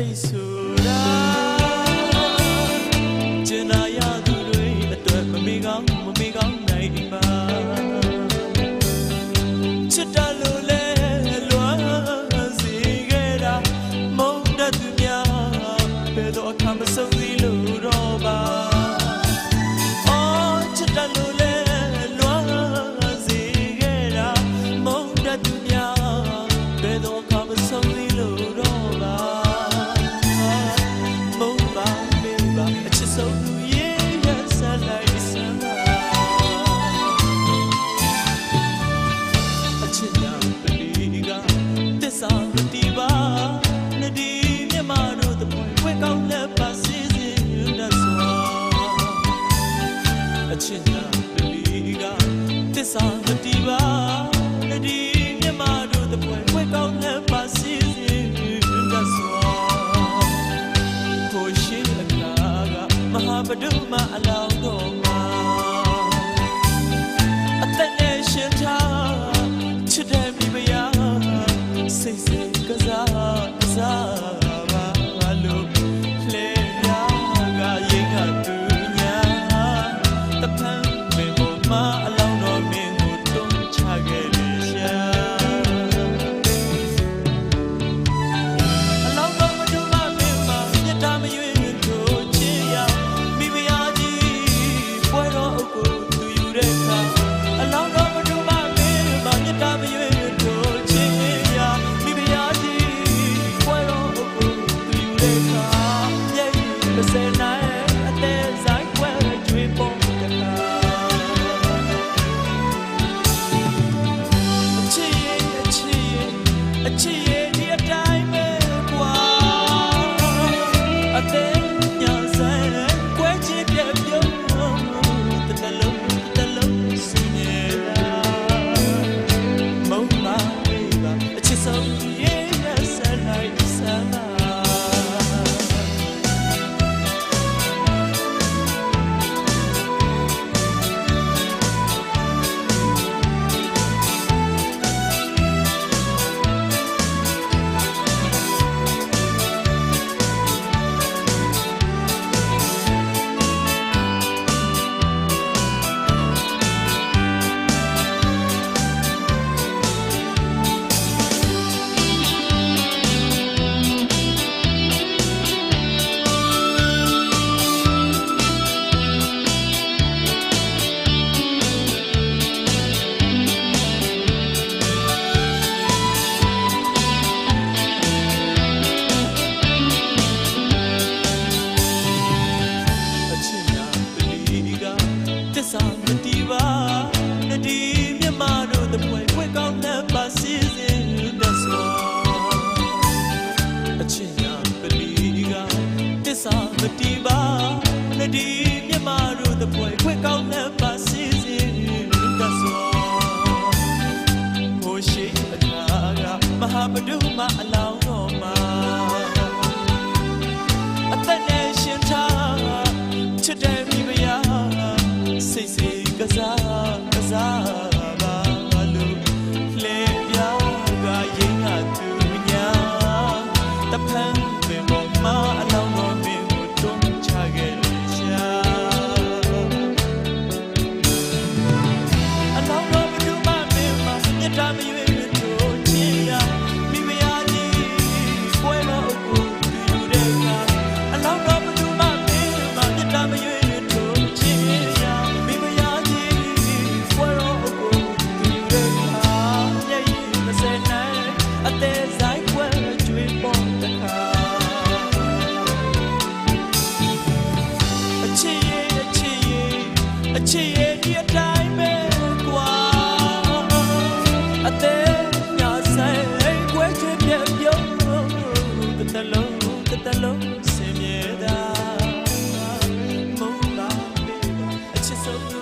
stay soon. ဘဒုမအလောင်းတော် မတီးပါနဒီမြမတို့တပွဲခွေကောင်းလက်ပါစင်းစင်းတဆောဟိုရှိအထာကမဟာပဒုမအလောင်း ချစ်ရဲ့ဒီအတိုင်းပဲကွာအသေးညာဆိုင်ကွဲချစ်ပြပြုံးတတလုံးတတလုံးစင်မြေတာမုန်းပါပဲအချစ်ဆုံး